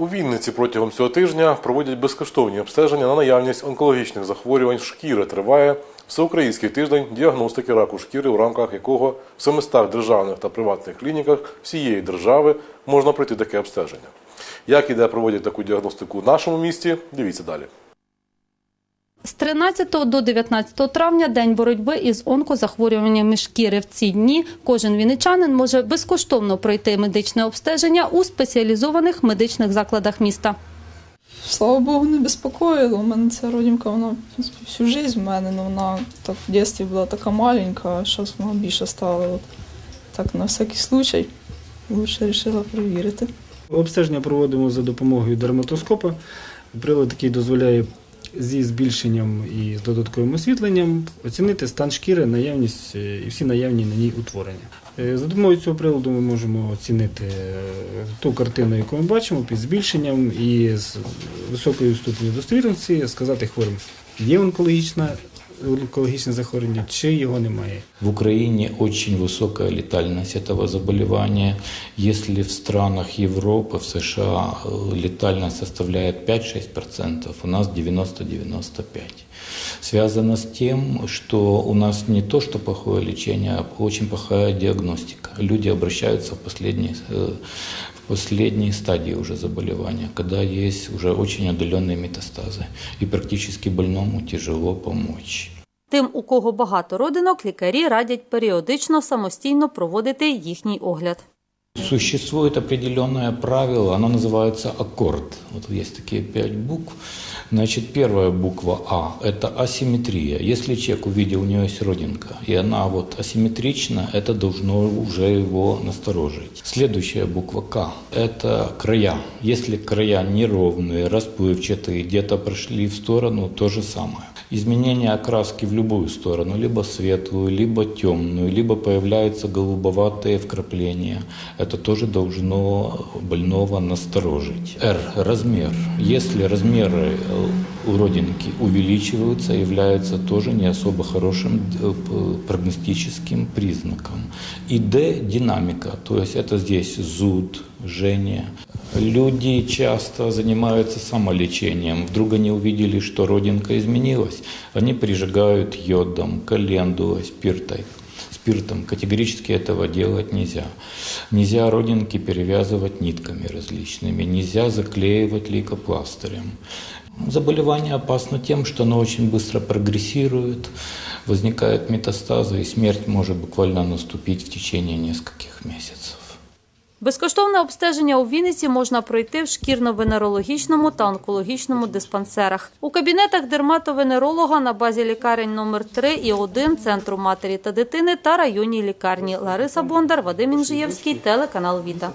У Вінниці протягом цього тижня проводять безкоштовні обстеження на наявність онкологічних захворювань шкіри. Триває всеукраїнський тиждень діагностики раку шкіри, у рамках якого в 700 державних та приватних клініках всієї держави можна пройти таке обстеження. Як і проводять таку діагностику в нашому місті, дивіться далі. З 13 до 19 травня день боротьби із онкозахворюваннями шкіри. В ці дні кожен вінничанин може безкоштовно пройти медичне обстеження у спеціалізованих медичних закладах міста. Слава Богу, не безпокоїло. У мене ця родинка, вона в принципі, всю життя в мене, ну вона так в дитинстві була така маленька, а зараз вона більше стала. От. Так, на всякий случай, лучше вирішила перевірити. Обстеження проводимо за допомогою дерматоскопа. Прилад який дозволяє зі збільшенням і з додатковим освітленням оцінити стан шкіри, наявність е, і всі наявні на ній утворення. Е, За допомогою цього приладу ми можемо оцінити е, ту картину, яку ми бачимо, під збільшенням і з високою ступеню достовірності сказати хворим, є онкологічна, онкологічне захворювання чи його немає. В Украине очень высокая летальность этого заболевания. Если в странах Европы, в США э, летальность составляет 5-6%, у нас 90-95%. Связано с тем, что у нас не то, что плохое лечение, а очень плохая диагностика. Люди обращаются в последние, э, в последние стадии уже заболевания, когда есть уже очень отдаленные метастазы, и практически больному тяжело помочь. Тим, у кого багато родинок, лікарі радять періодично самостійно проводити їхній огляд. Существует определенное правило, оно называется аккорд. Вот есть такие пять букв. Значит, первая буква А – это асимметрия. Если человек увидел, у него есть родинка, и она вот асимметрична, это должно уже его насторожить. Следующая буква К – это края. Если края неровные, расплывчатые, где-то прошли в сторону, то же самое. Изменение окраски в любую сторону, либо светлую, либо темную, либо появляются голубоватые вкрапления. Это тоже должно больного насторожить. R – размер. Если размеры э, у родинки увеличиваются, является тоже не особо хорошим э, п- прогностическим признаком. И D – динамика, то есть это здесь зуд, жжение. Люди часто занимаются самолечением. Вдруг они увидели, что родинка изменилась. Они прижигают йодом, календулой, спиртой. Спиртом категорически этого делать нельзя. Нельзя родинки перевязывать нитками различными, нельзя заклеивать лейкопластырем. Заболевание опасно тем, что оно очень быстро прогрессирует, возникают метастазы, и смерть может буквально наступить в течение нескольких месяцев. Безкоштовне обстеження у Вінниці можна пройти в шкірно-венерологічному та онкологічному диспансерах. У кабінетах дерматовенеролога на базі лікарень номер 3 і 1 Центру матері та дитини та районній лікарні. Лариса Бондар, Вадим Інжиєвський, телеканал Віта.